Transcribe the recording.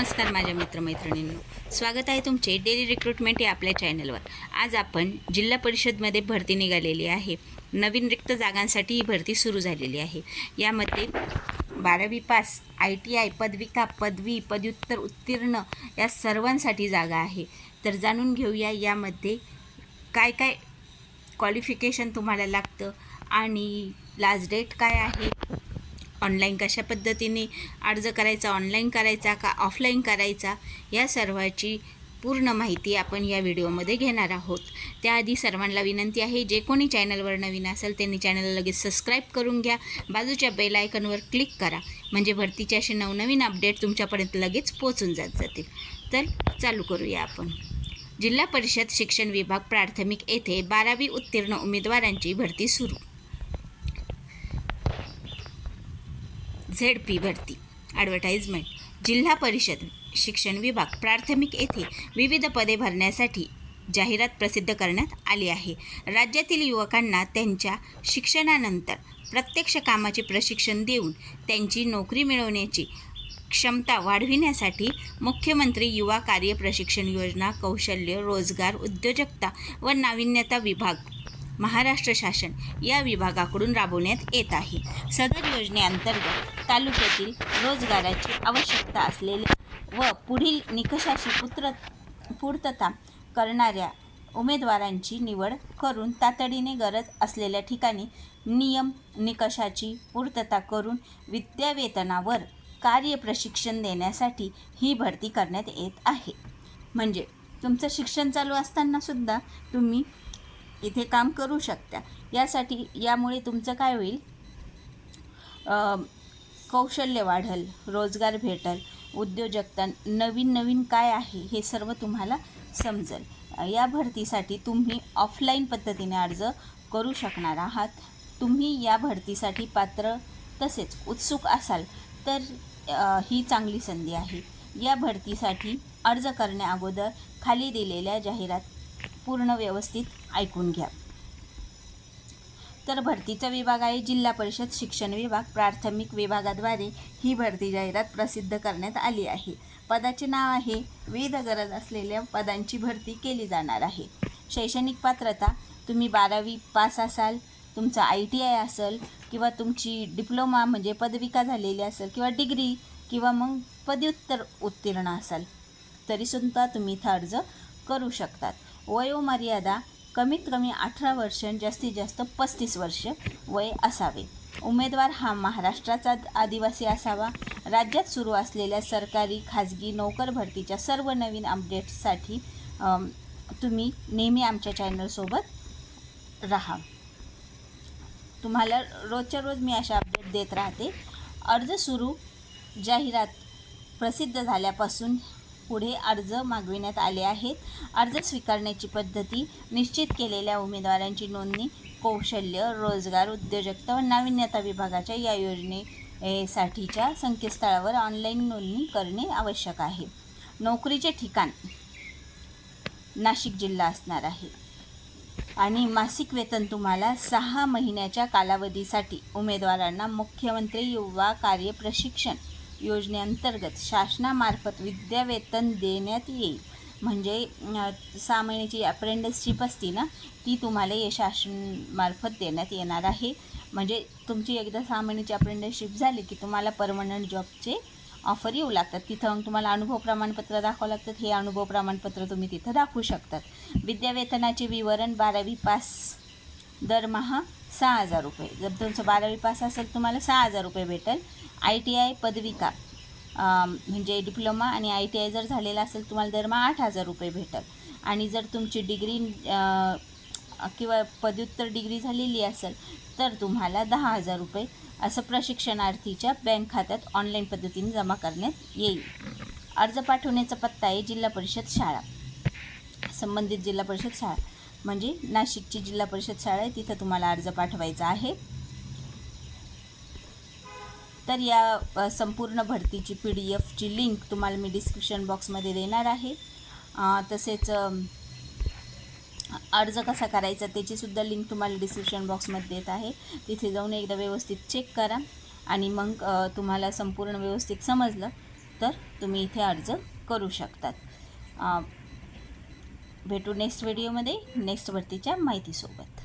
नमस्कार माझ्या मित्रमैत्रिणींनो. स्वागत आहे तुमचे डेली रिक्रुटमेंट या आपल्या चॅनलवर आज आपण जिल्हा परिषदमध्ये भरती निघालेली आहे. नवीन रिक्त जागांसाठी ही भरती सुरू झालेली आहे. यामध्ये बारावी पास आय टी आय पदविका पदवी पदव्युत्तर उत्तीर्ण या सर्वांसाठी जागा आहे. तर जाणून घेऊया यामध्ये काय काय क्वालिफिकेशन तुम्हाला लागतं आणि लास्ट डेट काय आहे? ऑनलाईन कशा पद्धतीने अर्ज करायचा ऑनलाईन करायचा का ऑफलाईन करायचा या सर्वाची पूर्ण माहिती आपण या व्हिडिओमध्ये घेणार आहोत. त्याआधी सर्वांना विनंती आहे जे कोणी चॅनलवर नवीन असेल त्यांनी चॅनलला लगेच सबस्क्राईब करून घ्या. बाजूच्या बेल आयकनवर क्लिक करा म्हणजे भरतीचे असे नवनवीन अपडेट तुमच्यापर्यंत लगेच पोचून जात जातील. तर चालू करूया आपण. जिल्हा परिषद शिक्षण विभाग प्राथमिक येथे बारावी उत्तीर्ण उमेदवारांची भरती सुरू. झेड पी भरती. ॲडव्हर्टाइजमेंट जिल्हा परिषद शिक्षण विभाग प्राथमिक येथे विविध पदे भरण्यासाठी जाहिरात प्रसिद्ध करण्यात आली आहे. राज्यातील युवकांना त्यांच्या शिक्षणानंतर प्रत्यक्ष कामाचे प्रशिक्षण देऊन त्यांची नोकरी मिळवण्याची क्षमता वाढविण्यासाठी मुख्यमंत्री युवा कार्य प्रशिक्षण योजना कौशल्य रोजगार उद्योजकता व नाविन्यता विभाग महाराष्ट्र शासन या विभागाकडून राबवण्यात येत आहे. सदर योजनेअंतर्गत तालुक्यातील रोजगाराची आवश्यकता असलेल्या व पुढील निकषाशी पुत्र पूर्तता करणाऱ्या उमेदवारांची निवड करून तातडीने गरज असलेल्या ठिकाणी नियम निकषाची पूर्तता करून विद्यावेतनावर कार्य प्रशिक्षण देण्यासाठी ही भरती करण्यात येत आहे. म्हणजे तुमचं शिक्षण चालू असतानासुद्धा तुम्ही इथे काम करू शकता. यासाठी यामुळे तुमचं काय होईल? कौशल्य वाढल रोजगार भेटल उद्योजकता नवीन नवीन काय आहे हे सर्व तुम्हाला समजेल. या भरतीसाठी तुम्ही ऑफलाईन पद्धतीने अर्ज करू शकणार आहात. तुम्ही या भरतीसाठी पात्र तसेच उत्सुक असाल तर ही चांगली संधी आहे. या भरतीसाठी अर्ज करण्याअगोदर खाली दिलेल्या जाहिरात पूर्ण व्यवस्थित ऐकून घ्या. तर भरतीचा विभाग आहे जिल्हा परिषद शिक्षण विभाग. प्राथमिक विभागाद्वारे ही भरती जाहिरात प्रसिद्ध करण्यात आली आहे. पदाचे नाव आहे विविध गरज असलेल्या पदांची भरती केली जाणार आहे. शैक्षणिक पात्रता तुम्ही बारावी पास असाल तुमचं आय टी आय असेल किंवा तुमची डिप्लोमा म्हणजे पदविका झालेली असेल किंवा डिग्री किंवा मग पदव्युत्तर उत्तीर्ण असाल तरीसुद्धा तुम्ही इथं अर्ज करू शकतात. वयोमर्यादा कमीत कमी अठरा वर्ष जास्तीत जास्त पस्तीस वर्ष वय असावे. उमेदवार हा महाराष्ट्राचा आदिवासी असावा. राज्यात सुरू असलेल्या सरकारी खाजगी नोकर भरतीच्या सर्व नवीन अपडेट्ससाठी तुम्ही नेहमी आमच्या चॅनलसोबत राहा. तुम्हाला रोजच्या रोज मी अशा अपडेट देत राहते. अर्ज सुरू जाहिरात प्रसिद्ध झाल्यापासून पुढे अर्ज मागविण्यात आले आहेत. अर्ज स्वीकारण्याची पद्धती निश्चित केलेल्या उमेदवारांची नोंदणी कौशल्य रोजगार उद्योजकता व नाविन्यता विभागाच्या या योजनेसाठीच्या संकेतस्थळावर ऑनलाईन नोंदणी करणे आवश्यक आहे. नोकरीचे ठिकाण नाशिक जिल्हा असणार आहे. आणि मासिक वेतन तुम्हाला सहा महिन्याच्या कालावधीसाठी उमेदवारांना मुख्यमंत्री युवा कार्य प्रशिक्षण योजनेअंतर्गत शासनामार्फत विद्यावेतन देण्यात येईल. म्हणजे सहा महिन्याची अप्रेंटिसशिप असती ना ती तुम्हाला या शासनमार्फत देण्यात येणार आहे. म्हणजे तुमची एकदा सहा महिन्याची अप्रेंटिसशिप झाली की तुम्हाला परमनंट जॉबचे ऑफर येऊ लागतात. तिथं मग तुम्हाला अनुभव प्रमाणपत्र दाखवावं लागतात. हे अनुभव प्रमाणपत्र तुम्ही तिथं दाखवू शकतात. विद्यावेतनाचे विवरण बारावी पास दरमहा सहा हजार रुपये. जर तुमचं बारावी पास असेल तुम्हाला सहा हजार रुपये भेटेल. आय टी आय पदविका म्हणजे डिप्लोमा आणि आय टी आय जर झालेला असेल तुम्हाला दरमहा आठ हजार रुपये भेटेल. आणि जर तुमची डिग्री किंवा पदव्युत्तर डिग्री झालेली असेल तर तुम्हाला दहा हजार रुपये असं प्रशिक्षणार्थीच्या बँक खात्यात ऑनलाईन पद्धतीने जमा करण्यात येईल. अर्ज पाठवण्याचा पत्ता आहे जिल्हा परिषद शाळा संबंधित जिल्हा परिषद शाळा. म्हणजे नाशिकची जिल्हा परिषद शाळा आहे तिथं तुम्हाला अर्ज पाठवायचा आहे. तर या संपूर्ण भरतीची पी डी एफची लिंक तुम्हाला मी डिस्क्रिप्शन बॉक्समध्ये देणार आहे. तसेच अर्ज कसा करायचा त्याचीसुद्धा लिंक तुम्हाला डिस्क्रिप्शन बॉक्समध्ये देत आहे. तिथे जाऊन एकदा व्यवस्थित चेक करा आणि मग तुम्हाला संपूर्ण व्यवस्थित समजलं तर तुम्ही इथे अर्ज करू शकतात. भेटू नेक्स्ट व्हिडिओमध्ये नेक्स्ट भरतीच्या माहितीसोबत.